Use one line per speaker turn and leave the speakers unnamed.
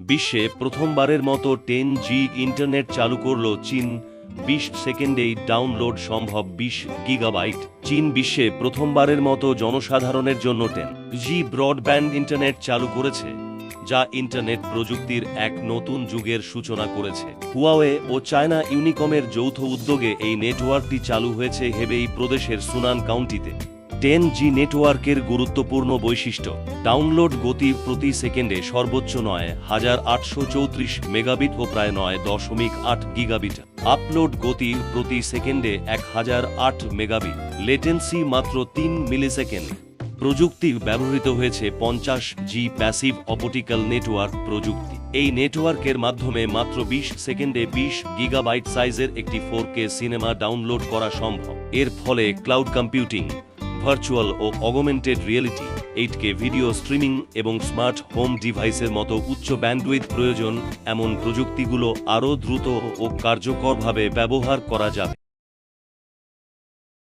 বিশ্বে প্রথমবারের মতো টেন জি ইন্টারনেট চালু করল চীন। বিশ সেকেন্ডেই ডাউনলোড সম্ভব বিশ গিগাবাইট। চীন বিশ্বে প্রথমবারের মতো জনসাধারণের জন্য টেন জি ব্রডব্যান্ড ইন্টারনেট চালু করেছে, যা ইন্টারনেট প্রযুক্তির এক নতুন যুগের সূচনা করেছে। হুয়াওয়ে ও চায়না ইউনিকমের যৌথ উদ্যোগে এই নেটওয়ার্কটি চালু হয়েছে হেবেই প্রদেশের সুনান কাউন্টিতে। টেন জি নেটওয়ার্কের গুরুত্বপূর্ণ বৈশিষ্ট্য। ডাউনলোড গতি প্রতি সেকেন্ডে সর্বোচ্চ নয়, হাজার আটশো চৌত্রিশ মেগাবিট ও প্রায় নয় দশমিক আট গিগাবিট। আপলোড গতি প্রতি সেকেন্ডে এক হাজার আট মেগাবিট। লেটেন্সি মাত্র তিন মিলিসেকেন্ড। প্রযুক্তি ব্যবহৃত হয়েছে পঞ্চাশ জি প্যাসিভ অপটিক্যাল নেটওয়ার্ক প্রযুক্তি। এই নেটওয়ার্কের মাধ্যমে মাত্র বিশ সেকেন্ডে বিশ গিগাবাইট সাইজের একটি ফোর সিনেমা ডাউনলোড করা সম্ভব। এর ফলে ক্লাউড কম্পিউটিং ভার্চুয়াল ও augmented reality eight K video streaming এবং স্মার্ট হোম ডিভাইসের মতো উচ্চ ব্যান্ডউইথ প্রয়োজন, এমন প্রযুক্তিগুলো আরও দ্রুত ও কার্যকরভাবে ব্যবহার করা যাবে।